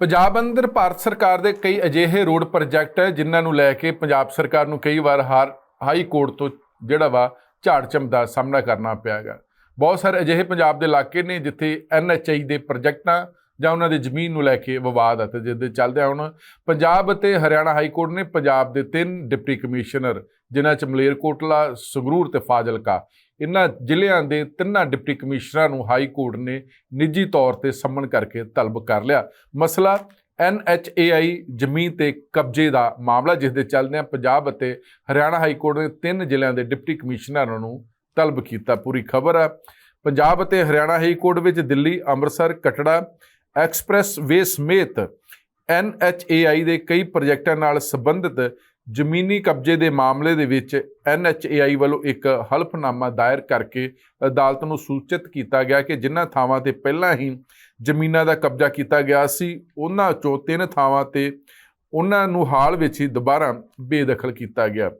ਪੰਜਾਬ ਅੰਦਰ ਭਾਰਤ ਸਰਕਾਰ ਦੇ ਕਈ ਅਜਿਹੇ ਰੋਡ ਪ੍ਰੋਜੈਕਟ ਹੈ, ਜਿਨ੍ਹਾਂ ਨੂੰ ਲੈ ਕੇ ਪੰਜਾਬ ਸਰਕਾਰ ਨੂੰ ਕਈ ਵਾਰ ਹਾਰ ਹਾਈ ਕੋਰਟ ਤੋਂ ਜਿਹੜਾ ਵਾ ਝਾੜ ਝੰਮ ਦਾ ਸਾਹਮਣਾ ਕਰਨਾ ਪਿਆ ਹੈਗਾ ਬਹੁਤ ਸਾਰੇ ਅਜਿਹੇ ਪੰਜਾਬ ਦੇ ਇਲਾਕੇ ਨੇ ਜਿੱਥੇ ਐਨਐਚਆਈ ਦੇ ਪ੍ਰੋਜੈਕਟਾਂ ਜਾਂ ਉਹਨਾਂ ਦੀ ਜ਼ਮੀਨ ਨੂੰ ਲੈ ਕੇ ਵਿਵਾਦ ਹੈ ਤੇ ਜਿਹਦੇ ਚੱਲਦੇ ਹੁਣ। ਪੰਜਾਬ ਅਤੇ ਹਰਿਆਣਾ ਹਾਈ ਕੋਰਟ ਨੇ ਪੰਜਾਬ ਦੇ ਤਿੰਨ ਡਿਪਟੀ ਕਮਿਸ਼ਨਰ, ਜਿਨ੍ਹਾਂ ਚ ਮਲੇਰਕੋਟਲਾ, ਸੰਗਰੂਰ ਤੇ ਫਾਜ਼ਿਲਕਾ ਇਹਨਾਂ ਜ਼ਿਲ੍ਹਿਆਂ ਦੇ ਤਿੰਨਾਂ ਡਿਪਟੀ ਕਮਿਸ਼ਨਰਾਂ ਨੂੰ ਹਾਈ ਕੋਰਟ ਨੇ ਨਿੱਜੀ ਤੌਰ ਤੇ ਸੰਮਨ ਕਰਕੇ ਤਲਬ ਕਰ ਲਿਆ। ਮਸਲਾ ਐਨਐਚਏਆਈ ਜ਼ਮੀਨ ਤੇ ਕਬਜ਼ੇ ਦਾ ਮਾਮਲਾ, ਜਿਸ ਦੇ ਚੱਲਦਿਆਂ ਪੰਜਾਬ ਅਤੇ ਹਰਿਆਣਾ ਹਾਈ ਕੋਰਟ ਨੇ ਤਿੰਨ ਜ਼ਿਲ੍ਹਿਆਂ ਦੇ ਡਿਪਟੀ ਕਮਿਸ਼ਨਰਾਂ ਨੂੰ ਤਲਬ ਕੀਤਾ। ਪੂਰੀ ਖਬਰ ਹੈ, ਪੰਜਾਬ ਅਤੇ ਹਰਿਆਣਾ ਹਾਈ ਕੋਰਟ ਵਿੱਚ ਦਿੱਲੀ, ਅੰਮ੍ਰਿਤਸਰ, ਕਟੜਾ, ਐਕਸਪ੍ਰੈਸ ਵੇ ਸਮੇਤ ਐਨਐਚਏਆਈ ਦੇ ਕਈ ਪ੍ਰੋਜੈਕਟਾਂ ਨਾਲ ਸੰਬੰਧਿਤ ਜ਼ਮੀਨੀ ਕਬਜ਼ੇ ਦੇ ਮਾਮਲੇ ਦੇ ਵਿੱਚ ਐਨਐਚਏਆਈ ਵੱਲੋਂ ਇੱਕ ਹਲਫਨਾਮਾ ਦਾਇਰ ਕਰਕੇ ਅਦਾਲਤ ਨੂੰ ਸੂਚਿਤ ਕੀਤਾ ਗਿਆ ਕਿ ਜਿਨ੍ਹਾਂ ਥਾਵਾਂ ਤੇ ਪਹਿਲਾਂ ਹੀ ਜ਼ਮੀਨਾਂ ਦਾ ਕਬਜ਼ਾ ਕੀਤਾ ਗਿਆ ਸੀ, ਉਹਨਾਂ ਚੋਂ ਤਿੰਨ ਥਾਵਾਂ ਤੇ ਉਹਨਾਂ ਨੂੰ ਹਾਲ ਵਿੱਚ ਹੀ ਦੁਬਾਰਾ ਬੇਦਖਲ ਕੀਤਾ ਗਿਆ।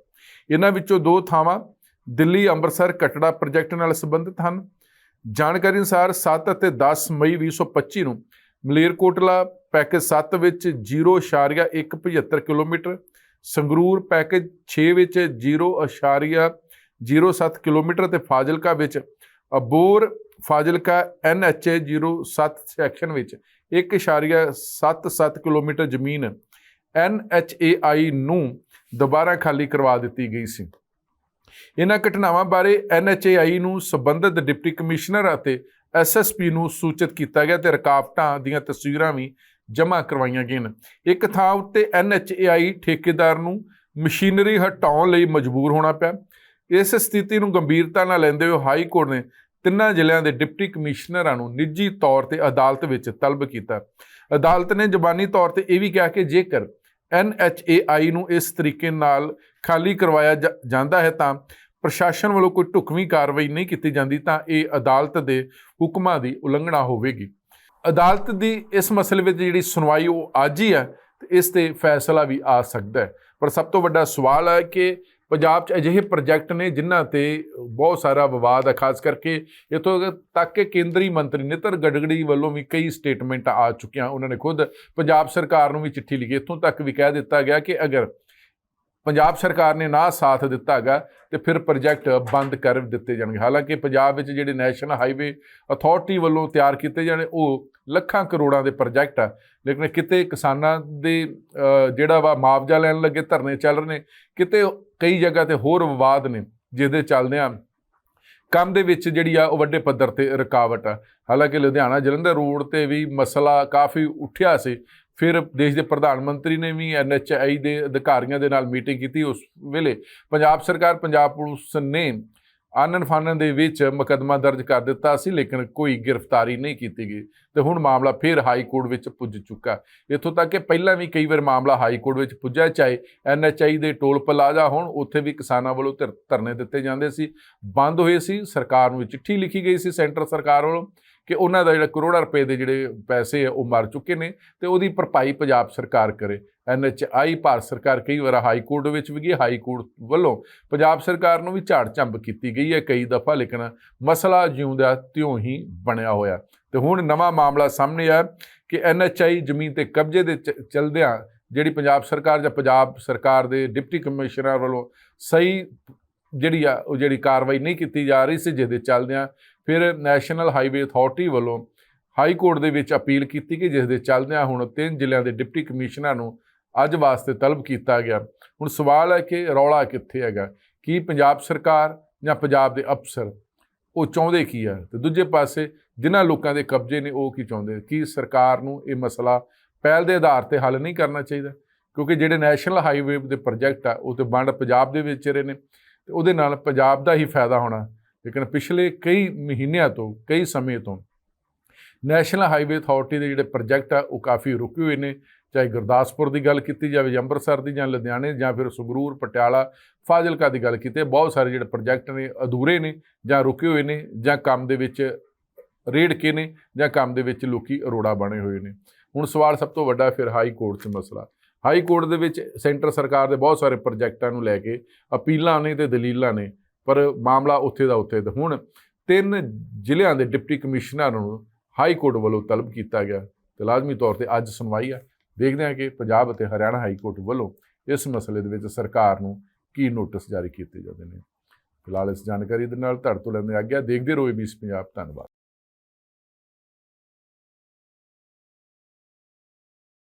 ਇਹਨਾਂ ਵਿੱਚੋਂ ਦੋ ਥਾਵਾਂ ਦਿੱਲੀ, ਅੰਮ੍ਰਿਤਸਰ, ਕਟੜਾ ਪ੍ਰੋਜੈਕਟ ਨਾਲ ਸੰਬੰਧਿਤ ਹਨ। ਜਾਣਕਾਰੀ ਅਨੁਸਾਰ 7 ਅਤੇ 10 ਮਈ 2025 ਨੂੰ ਮਲੇਰਕੋਟਲਾ ਪੈਕੇਜ 7 ਵਿੱਚ 0.175 ਕਿਲੋਮੀਟਰ ਸੰਗਰੂਰ ਪੈਕੇਜ 6 ਵਿੱਚ 0.07 ਕਿਲੋਮੀਟਰ ਤੇ ਫਾਜ਼ਿਲਕਾ ਵਿੱਚ, ਅਬੋਰ ਫਾਜ਼ਿਲਕਾ ਐਨਐਚਏ 07 ਸੈਕਸ਼ਨ ਵਿੱਚ 1.77 ਕਿਲੋਮੀਟਰ ਜ਼ਮੀਨ ਐਨਐਚਏਆਈ ਨੂੰ ਦੁਬਾਰਾ ਖਾਲੀ ਕਰਵਾ ਦਿੱਤੀ ਗਈ ਸੀ। ਇਹਨਾਂ ਘਟਨਾਵਾਂ ਬਾਰੇ ਐਨਐਚਏਆਈ ਨੂੰ ਸੰਬੰਧਿਤ ਡਿਪਟੀ ਕਮਿਸ਼ਨਰ ਅਤੇ ਐਸਐਸਪੀ ਨੂੰ ਸੂਚਿਤ ਕੀਤਾ ਗਿਆ ਤੇ ਰਕਾਵਟਾਂ ਦੀਆਂ ਤਸਵੀਰਾਂ ਵੀ ਜਮ੍ਹਾਂ ਕਰਵਾਈਆਂ ਗਈਆਂ ਇੱਕ ਥਾਂ ਉੱਤੇ ਐਨਐਚਏਆਈ ਠੇਕੇਦਾਰ ਨੂੰ ਮਸ਼ੀਨਰੀ ਹਟਾਉਣ ਲਈ ਮਜਬੂਰ ਹੋਣਾ ਪਿਆ। ਇਸ ਸਥਿਤੀ ਨੂੰ ਗੰਭੀਰਤਾ ਨਾਲ ਲੈਂਦੇ ਹੋਏ ਹਾਈ ਕੋਰਟ ਨੇ ਤਿੰਨਾਂ ਜ਼ਿਲ੍ਹਿਆਂ ਦੇ ਡਿਪਟੀ ਕਮਿਸ਼ਨਰਾਂ ਨੂੰ ਨਿੱਜੀ ਤੌਰ ਤੇ ਅਦਾਲਤ ਵਿੱਚ ਤਲਬ ਕੀਤਾ। ਅਦਾਲਤ ਨੇ ਜ਼ਬਾਨੀ ਤੌਰ ਤੇ ਇਹ ਵੀ ਕਿਹਾ ਕਿ ਜੇਕਰ ਐਨਐਚਏਆਈ ਨੂੰ ਇਸ ਤਰੀਕੇ ਨਾਲ ਖਾਲੀ ਕਰਵਾਇਆ ਜਾ- ਜਾਂਦਾ ਹੈ ਤਾਂ ਪ੍ਰਸ਼ਾਸਨ ਵੱਲੋਂ ਕੋਈ ਢੁਕਵੀਂ ਕਾਰਵਾਈ ਨਹੀਂ ਕੀਤੀ ਜਾਂਦੀ ਤਾਂ ਇਹ ਅਦਾਲਤ ਦੇ ਹੁਕਮਾਂ ਦੀ ਉਲੰਘਣਾ ਹੋਵੇਗੀ। ਅਦਾਲਤ ਦੀ ਇਸ ਮਸਲੇ ਵਿੱਚ ਜਿਹੜੀ ਸੁਣਵਾਈ ਉਹ ਅੱਜ ਹੀ ਹੈ ਤੇ ਇਸ ਤੇ ਫੈਸਲਾ ਵੀ ਆ ਸਕਦਾ ਹੈ। ਪਰ ਸਭ ਤੋਂ ਵੱਡਾ ਸਵਾਲ ਹੈ ਕਿ ਪੰਜਾਬ 'ਚ ਅਜਿਹੇ ਪ੍ਰੋਜੈਕਟ ਨੇ ਜਿਨ੍ਹਾਂ ਤੇ ਬਹੁਤ ਸਾਰਾ ਵਿਵਾਦ ਹੈ, ਖਾਸ ਕਰਕੇ ਇਥੋਂ ਤੱਕ ਕਿ ਕੇਂਦਰੀ ਮੰਤਰੀ ਨਿਤਰ ਗਡਕਰੀ ਵੱਲੋਂ ਵੀ ਕਈ ਸਟੇਟਮੈਂਟ ਆ ਚੁੱਕੀਆਂ, ਉਹਨਾਂ ਨੇ ਖੁਦ ਪੰਜਾਬ ਸਰਕਾਰ ਨੂੰ ਵੀ ਚਿੱਠੀ ਲਿਖੀ। ਇੱਥੋਂ ਤੱਕ ਵੀ ਕਹਿ ਦਿੱਤਾ ਗਿਆ ਕਿ ਅਗਰ ਪੰਜਾਬ ਸਰਕਾਰ ਨੇ ਨਾ ਸਾਥ ਦਿੱਤਾ ਹੈਗਾ ਤੇ ਫਿਰ ਪ੍ਰੋਜੈਕਟ ਬੰਦ ਕਰ ਦਿੱਤੇ ਜਾਣਗੇ। ਹਾਲਾਂਕਿ ਪੰਜਾਬ ਵਿੱਚ ਜਿਹੜੇ ਨੈਸ਼ਨਲ ਹਾਈਵੇ ਅਥਾਰਟੀ ਵੱਲੋਂ ਤਿਆਰ ਕੀਤੇ ਜਾਣੇ, ਉਹ ਲੱਖਾਂ ਕਰੋੜਾਂ ਦੇ ਪ੍ਰੋਜੈਕਟ ਆ। ਲੇਕਿਨ ਕਿਤੇ ਕਿਸਾਨਾਂ ਦੇ ਜਿਹੜਾ ਵਾ ਮੁਆਵਜ਼ਾ ਲੈਣ ਲੱਗੇ, ਧਰਨੇ ਚੱਲ ਰਹੇ ਨੇ, ਕਿਤੇ ਕਈ ਜਗ੍ਹਾ ਤੇ ਹੋਰ ਵਿਵਾਦ ਨੇ ਜਿਹਦੇ ਚੱਲਦਿਆਂ ਕੰਮ ਦੇ ਵਿੱਚ ਜਿਹੜੀ ਆ, ਉਹ ਵੱਡੇ ਪੱਧਰ ਤੇ ਰੁਕਾਵਟ ਆ। ਹਾਲਾਂਕਿ ਲੁਧਿਆਣਾ ਜਲੰਧਰ ਰੋਡ ਤੇ ਵੀ ਮਸਲਾ ਕਾਫੀ ਉੱਠਿਆ ਸੀ। ਫਿਰ ਦੇਸ਼ ਦੇ ਪ੍ਰਧਾਨ ਮੰਤਰੀ ਨੇ ਵੀ ਐਨਐਚਆਈ ਦੇ ਅਧਿਕਾਰੀਆਂ ਦੇ ਨਾਲ ਮੀਟਿੰਗ ਕੀਤੀ ਉਸ ਵੇਲੇ। ਪੰਜਾਬ ਸਰਕਾਰ, ਪੰਜਾਬ ਪੁਲਿਸ ਨੇ ਆਨਨ ਫਾਨਨ ਦੇ ਵਿੱਚ ਮੁਕੱਦਮਾ ਦਰਜ ਕਰ ਦਿੱਤਾ ਸੀ, ਲੇਕਿਨ ਕੋਈ ਗ੍ਰਿਫਤਾਰੀ ਨਹੀਂ ਕੀਤੀ ਗਈ। ਤੇ ਹੁਣ ਮਾਮਲਾ ਫਿਰ ਹਾਈ ਕੋਰਟ ਵਿੱਚ ਪੁੱਜ ਚੁੱਕਾ। ਇੱਥੋਂ ਤੱਕ ਕਿ ਪਹਿਲਾਂ ਵੀ ਕਈ ਵਾਰ ਮਾਮਲਾ ਹਾਈ ਕੋਰਟ ਵਿੱਚ ਪੁੱਜਿਆ, ਚਾਹੇ ਐਨਐਚਆਈ ਦੇ ਟੋਲ ਪਲਾਜ਼ਾ ਹੋਣ, ਉੱਥੇ ਵੀ ਕਿਸਾਨਾਂ ਵੱਲੋਂ ਧਰ- ਧਰਨੇ ਦਿੱਤੇ ਜਾਂਦੇ ਸੀ। ਬੰਦ ਹੋਏ ਸੀ, ਸਰਕਾਰ ਨੂੰ ਚਿੱਠੀ ਲਿਖੀ ਗਈ ਸੀ ਸੈਂਟਰ ਸਰਕਾਰ ਵੱਲੋਂ। ਕਿ ਉਹਨਾਂ ਦਾ ਜਿਹੜਾ ਕਰੋੜਾਂ ਰੁਪਏ ਦੇ ਜਿਹੜੇ ਪੈਸੇ ਆ, ਉਹ ਮਰ ਚੁੱਕੇ ਨੇ ਤੇ ਉਹਦੀ ਭਰਪਾਈ ਪੰਜਾਬ ਸਰਕਾਰ ਕਰੇ। ਐਨਐਚਆਈ ਭਾਰਤ ਸਰਕਾਰ ਕਈ ਵਾਰ ਹਾਈ ਕੋਰਟ ਵਿੱਚ ਵੀ ਗਈ, ਹਾਈ ਕੋਰਟ ਵੱਲੋਂ ਪੰਜਾਬ ਸਰਕਾਰ ਨੂੰ ਵੀ ਝਾੜ ਝੰਬ ਕੀਤੀ ਗਈ ਹੈ ਕਈ ਦਫਾ, ਲੇਕਿਨ ਮਸਲਾ ਜਿਉਂਦਾ ਤਿਉਂ ਹੀ ਬਣਿਆ ਹੋਇਆ। ਤੇ ਹੁਣ ਨਵਾਂ ਮਾਮਲਾ ਸਾਹਮਣੇ ਆਇਆ ਕਿ ਐਨਐਚਆਈ ਜ਼ਮੀਨ ਤੇ ਕਬਜ਼ੇ ਦੇ ਚਲਦਿਆਂ ਜਿਹੜੀ ਪੰਜਾਬ ਸਰਕਾਰ ਜਾਂ ਪੰਜਾਬ ਸਰਕਾਰ ਦੇ ਡਿਪਟੀ ਕਮਿਸ਼ਨਰ ਵੱਲੋਂ ਸਹੀ ਜਿਹੜੀ ਆ, ਉਹ ਜਿਹੜੀ ਕਾਰਵਾਈ ਨਹੀਂ ਕੀਤੀ ਜਾ ਰਹੀ ਸੀ, ਜਿਹਦੇ ਚੱਲਦਿਆਂ ਫਿਰ ਨੈਸ਼ਨਲ ਹਾਈਵੇ ਅਥਾਰਟੀ ਵੱਲੋਂ ਹਾਈ ਕੋਰਟ ਦੇ ਵਿੱਚ ਅਪੀਲ ਕੀਤੀ ਗਈ ਜਿਸ ਦੇ ਚੱਲਦਿਆਂ ਹੁਣ ਤਿੰਨ ਜ਼ਿਲ੍ਹਿਆਂ ਦੇ ਡਿਪਟੀ ਕਮਿਸ਼ਨਰਾਂ ਨੂੰ ਅੱਜ ਵਾਸਤੇ ਤਲਬ ਕੀਤਾ ਗਿਆ। ਹੁਣ ਸਵਾਲ ਹੈ ਕਿ ਰੌਲਾ ਕਿੱਥੇ ਹੈਗਾ? ਕੀ ਪੰਜਾਬ ਸਰਕਾਰ ਜਾਂ ਪੰਜਾਬ ਦੇ ਅਫਸਰ ਉਹ ਚਾਹੁੰਦੇ ਕੀ ਆ? ਤੇ ਦੂਜੇ ਪਾਸੇ ਜਿਨ੍ਹਾਂ ਲੋਕਾਂ ਦੇ ਕਬਜ਼ੇ ਨੇ ਉਹ ਕੀ ਚਾਹੁੰਦੇ ਕੀ ਸਰਕਾਰ ਨੂੰ ਇਹ ਮਸਲਾ ਪਹਿਲ ਦੇ ਆਧਾਰ ਤੇ ਹੱਲ ਨਹੀਂ ਕਰਨਾ ਚਾਹੀਦਾ? ਕਿਉਂਕਿ ਜਿਹੜੇ ਨੈਸ਼ਨਲ ਹਾਈਵੇ ਦੇ ਪ੍ਰੋਜੈਕਟ ਆ, ਉਹ ਤੇ ਵੰਡ ਪੰਜਾਬ ਦੇ ਵਿੱਚ ਰਹੇ ਨੇ, ਤੇ ਉਹਦੇ ਨਾਲ ਪੰਜਾਬ ਦਾ ਹੀ ਫਾਇਦਾ ਹੋਣਾ ਲੇਕਿਨ ਪਿਛਲੇ ਕਈ ਮਹੀਨਿਆਂ ਤੋਂ, ਕਈ ਸਮੇਂ ਤੋਂ ਨੈਸ਼ਨਲ ਹਾਈਵੇ ਅਥਾਰਟੀ ਦੇ ਜਿਹੜੇ ਪ੍ਰੋਜੈਕਟ ਆ, ਉਹ ਕਾਫੀ ਰੁਕੇ ਹੋਏ ਨੇ। ਚਾਹੇ ਗੁਰਦਾਸਪੁਰ ਦੀ ਗੱਲ ਕੀਤੀ ਜਾਵੇ, ਜਾਂ ਅੰਮ੍ਰਿਤਸਰ ਦੀ, ਜਾਂ ਲੁਧਿਆਣੇ, ਜਾਂ ਫਿਰ ਸੰਗਰੂਰ, ਪਟਿਆਲਾ, ਫਾਜ਼ਿਲਕਾ ਦੀ ਗੱਲ ਕੀਤੀ ਬਹੁਤ ਸਾਰੇ ਜਿਹੜੇ ਪ੍ਰੋਜੈਕਟ ਨੇ, ਅਧੂਰੇ ਨੇ, ਜਾਂ ਰੁਕੇ ਹੋਏ ਨੇ, ਜਾਂ ਕੰਮ ਦੇ ਵਿੱਚ ਰੇੜ ਕੇ ਨੇ, ਜਾਂ ਕੰਮ ਦੇ ਵਿੱਚ ਲੋਕੀ ਅਰੋੜਾ ਬਣੇ ਹੋਏ ਨੇ। ਹੁਣ ਸਵਾਲ ਸਭ ਤੋਂ ਵੱਡਾ ਫਿਰ ਹਾਈ ਕੋਰਟ 'ਚ ਮਸਲਾ। ਹਾਈ ਕੋਰਟ ਦੇ ਵਿੱਚ ਸੈਂਟਰ ਸਰਕਾਰ ਦੇ ਬਹੁਤ ਸਾਰੇ ਪ੍ਰੋਜੈਕਟਾਂ ਨੂੰ ਲੈ ਕੇ ਅਪੀਲਾਂ ਨੇ ਤੇ ਦਲੀਲਾਂ ਨੇ। ਪਰ ਮਾਮਲਾ ਉੱਥੇ ਦਾ ਉੱਥੇ ਤੇ ਹੁਣ ਤਿੰਨ ਜ਼ਿਲ੍ਹਿਆਂ ਦੇ ਡਿਪਟੀ ਕਮਿਸ਼ਨਰ ਨੂੰ ਹਾਈ ਕੋਰਟ ਵੱਲੋਂ ਤਲਬ ਕੀਤਾ ਗਿਆ ਤੇ ਲਾਜ਼ਮੀ ਤੌਰ ਤੇ ਅੱਜ ਸੁਣਵਾਈ ਹੈ ਦੇਖਦੇ ਹਾਂ ਕਿ ਪੰਜਾਬ ਅਤੇ ਹਰਿਆਣਾ ਹਾਈ ਕੋਰਟ ਵੱਲੋਂ ਇਸ ਮਸਲੇ ਦੇ ਵਿੱਚ ਸਰਕਾਰ ਨੂੰ ਕੀ ਨੋਟਿਸ ਜਾਰੀ ਕੀਤੇ ਜਾਂਦੇ ਨੇ। ਫਿਲਹਾਲ ਇਸ ਜਾਣਕਾਰੀ ਦੇ ਨਾਲ ਧੜ ਤੋਂ ਲੈਂਦੇ ਆਗਿਆ। ਦੇਖਦੇ ਰਹੋ ਏਬੀਸੀ ਪੰਜਾਬ। ਧੰਨਵਾਦ।